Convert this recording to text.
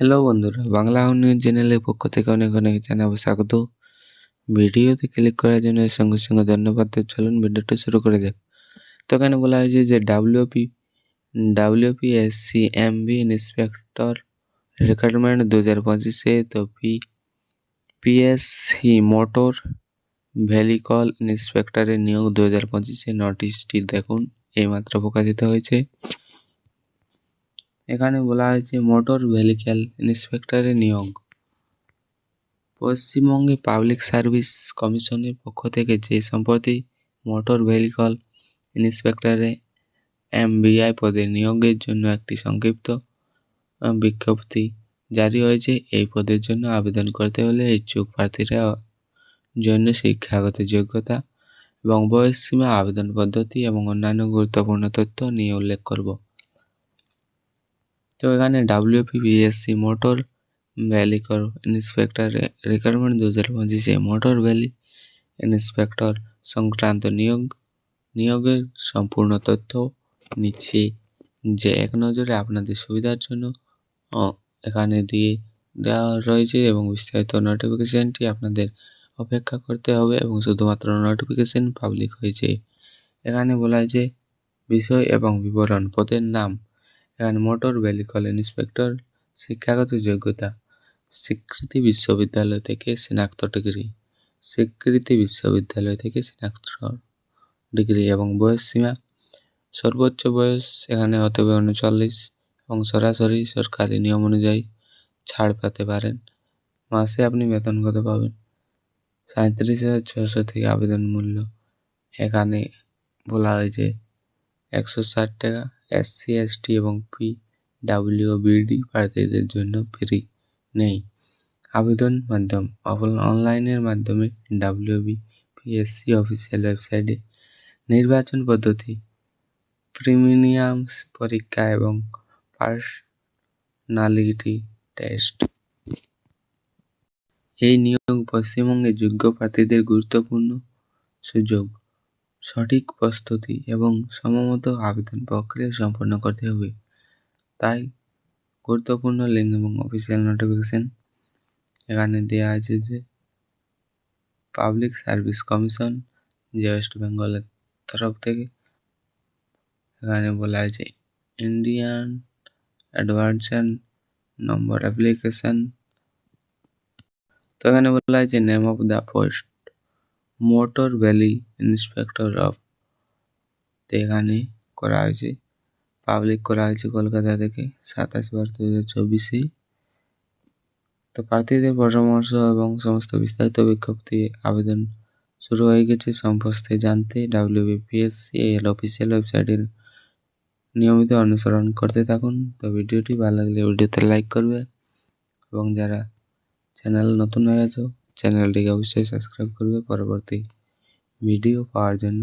Hello বন্ধুরা, Bangla news চ্যানেলের পক্ষ থেকে অনেক অনেক জানাব স্বাগত। ভিডিওতে ক্লিক করার জন্য সঙ্গে সঙ্গে ধন্যবাদ তো চলুন ভিডিওটা শুরু করে যাক। তো এখানে বলা হয়েছে যে WP WP S C M B inspector recruitment দু হাজার পঁচিশে, তো পি পিএসসি মোটর ভেহিকল ইন্সপেক্টরের নিয়োগ দু হাজার পঁচিশে নোটিশটি দেখুন এইমাত্র প্রকাশিত হয়েছে। এখানে বলা হয়েছে মোটর ভেহিক্যাল ইন্সপেক্টরের নিয়োগ। পশ্চিমবঙ্গে পাবলিক সার্ভিস কমিশনের পক্ষ থেকে যে সম্প্রতি মোটর ভেহিকল ইন্সপেক্টরে এমবিআই পদে নিয়োগের জন্য একটি সংক্ষিপ্ত বিজ্ঞপ্তি জারি হয়েছে, এই পদের জন্য আবেদন করতে হলে ইচ্ছুক প্রার্থীরা জন্য শিক্ষাগত যোগ্যতা এবং বয়সসীমা আবেদন পদ্ধতি এবং অন্যান্য গুরুত্বপূর্ণ তথ্য নিয়ে উল্লেখ করব। তো এখানে W P P S C motor vehicle কর ইন্সপেক্টর রিকোয়ারমেন্ট দু হাজার পঁচিশে মোটর ভ্যালি ইন্সপেক্টর সংক্রান্ত নিয়োগ, নিয়োগের সম্পূর্ণ তথ্য নিচ্ছি যে এক নজরে আপনাদের সুবিধার জন্য এখানে দিয়ে দেওয়া রয়েছে এবং বিস্তারিত নোটিফিকেশানটি আপনাদের অপেক্ষা করতে হবে এবং শুধুমাত্র নোটিফিকেশান পাবলিক হয়েছে। এখানে বলা হয়েছে বিষয় এবং বিবরণ, পদের নাম এখানে মোটর ভেহিকল ইন্সপেক্টর শিক্ষাগত যোগ্যতা স্বীকৃতি বিশ্ববিদ্যালয় থেকে স্নাতক ডিগ্রি স্বীকৃতি বিশ্ববিদ্যালয় থেকে স্নাতক ডিগ্রি এবং বয়স সীমা সর্বোচ্চ বয়স এখানে হতে হবে উনচল্লিশ এবং সরাসরি সরকারি নিয়ম অনুযায়ী ছাড় পেতে পারেন মাসে আপনি বেতন কত পাবেন সাঁত্রিশ হাজার ছশো থেকে আবেদন মূল্য এখানে বলা হয়েছে একশো ষাট টাকা এসসি এসটি এবং পি ডাব্লিউ বিডি প্রার্থীদের জন্য ফ্রি নেই। আবেদন মাধ্যম। অনলাইনের মাধ্যমে ডাব্লিউবি পিএসসি অফিসিয়াল ওয়েবসাইটে নির্বাচন পদ্ধতি প্রিমিয়ামস পরীক্ষা এবং পার্সোনালিটি টেস্ট এই নিয়োগ পশ্চিমবঙ্গে যোগ্য প্রার্থীদের গুরুত্বপূর্ণ সুযোগ। সঠিক প্রস্তুতি এবং সময়মত আবেদন প্রক্রিয়া সম্পন্ন করতে হবে। তাই গুরুত্বপূর্ণ লিঙ্ক এবং অফিসিয়াল নোটিফিকেশন এখানে দেওয়া আছে যে পাবলিক সার্ভিস কমিশন যে ওয়েস্ট বেঙ্গলের তরফ থেকে এখানে বলা আছে ইন্ডিয়ান অ্যাডভান্সন নম্বর অ্যাপ্লিকেশান তো এখানে বলা হয়েছে name of the post motor vehicle inspector of এখানে করা হয়েছে। পাবলিক করা হয়েছে কলকাতা থেকে সাতাশ বার দু হাজার চব্বিশে তো প্রার্থীদের পরামর্শ এবং সমস্ত বিস্তারিত বিজ্ঞপ্তি, আবেদন শুরু হয়ে গেছে। সম্পর্কে জানতে ডাব্লিউবিপিএসসি এর অফিসিয়াল ওয়েবসাইটের নিয়মিত অনুসরণ করতে থাকুন। তো ভিডিওটি ভালো লাগলে ভিডিওতে লাইক করবে এবং যারা চ্যানেল নতুন হয়ে গেছো চ্যানেলটিকে অবশ্যই সাবস্ক্রাইব করবে। পরবর্তী ভিডিও পাওয়ার জন্য